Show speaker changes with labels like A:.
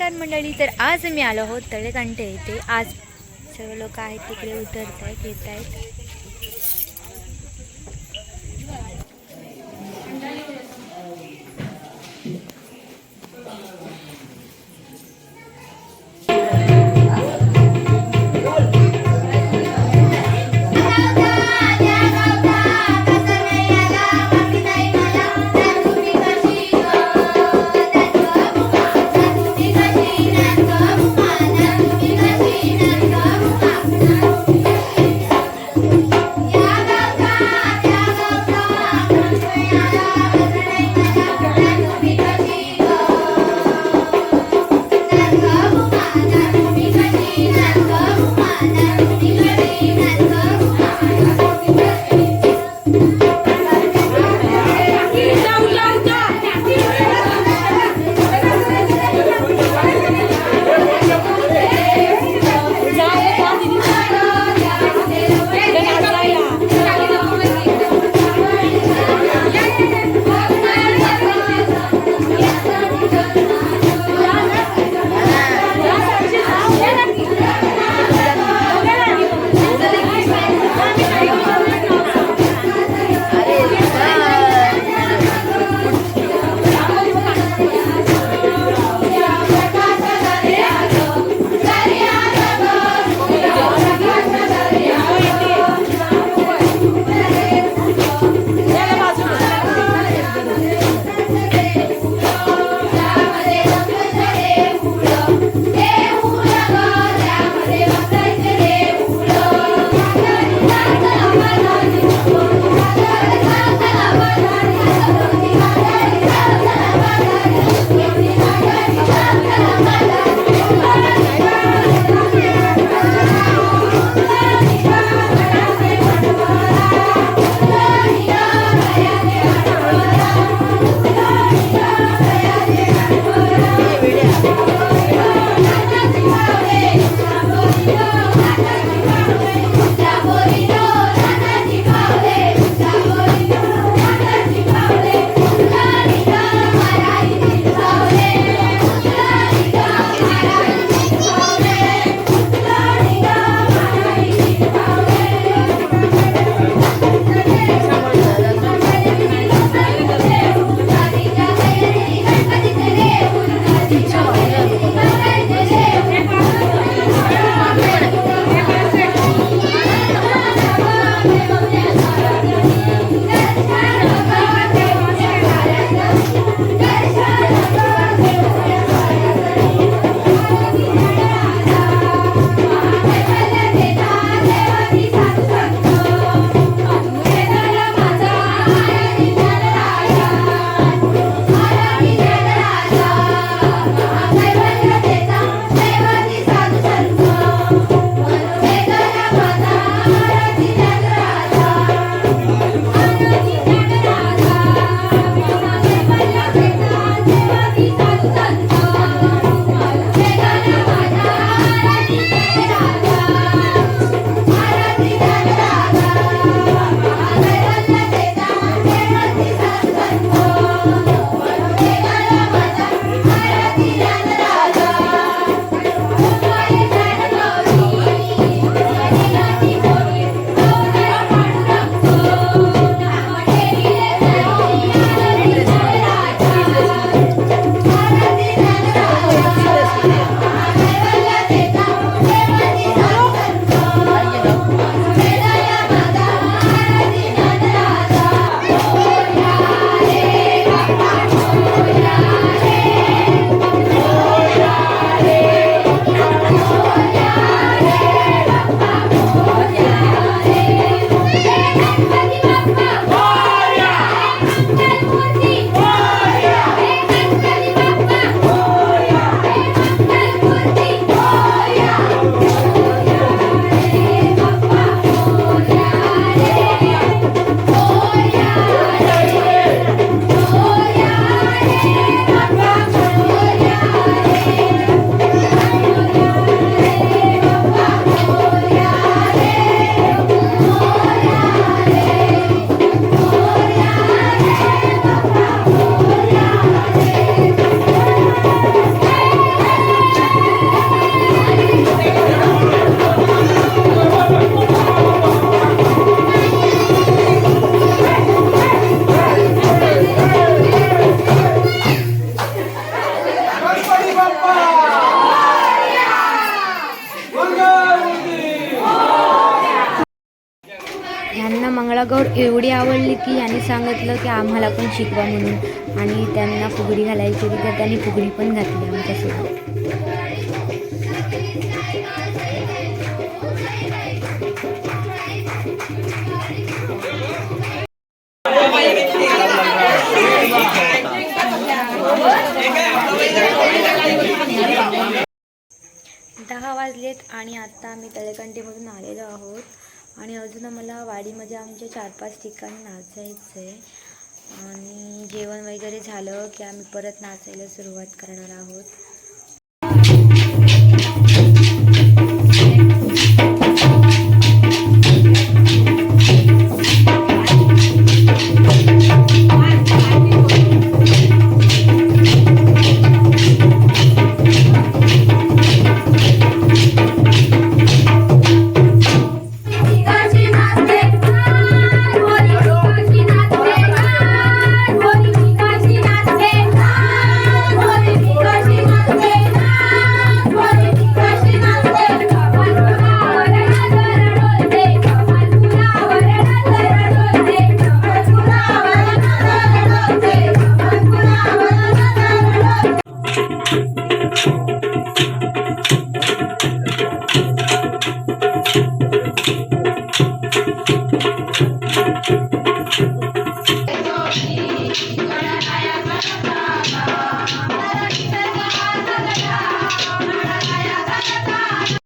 A: नमस्कार मंडळी तर आज मी आलो आहोत तळेकांटे येथे. आज सर्व लोक आहेत तिकडे उतरत आहेत येत आहेत
B: मला गौर एवढी आवडली की यांनी सांगितलं की आम्हाला पण शिकवा म्हणून. आणि त्यांना फुगडी घालायची होती तर त्यांनी फुगडी पण घातली आमच्यासोबत. दहा वाजलेत आणि आत्ता आम्ही तळेकंटीमधून आलेलो आहोत. आणि अजून आम्हाला वाडीमध्ये आमच्या चार पाच ठिकाणी नाचायचं आहे आणि जेवण वगैरे झालं की आम्ही परत नाचायला सुरुवात करणार आहोत.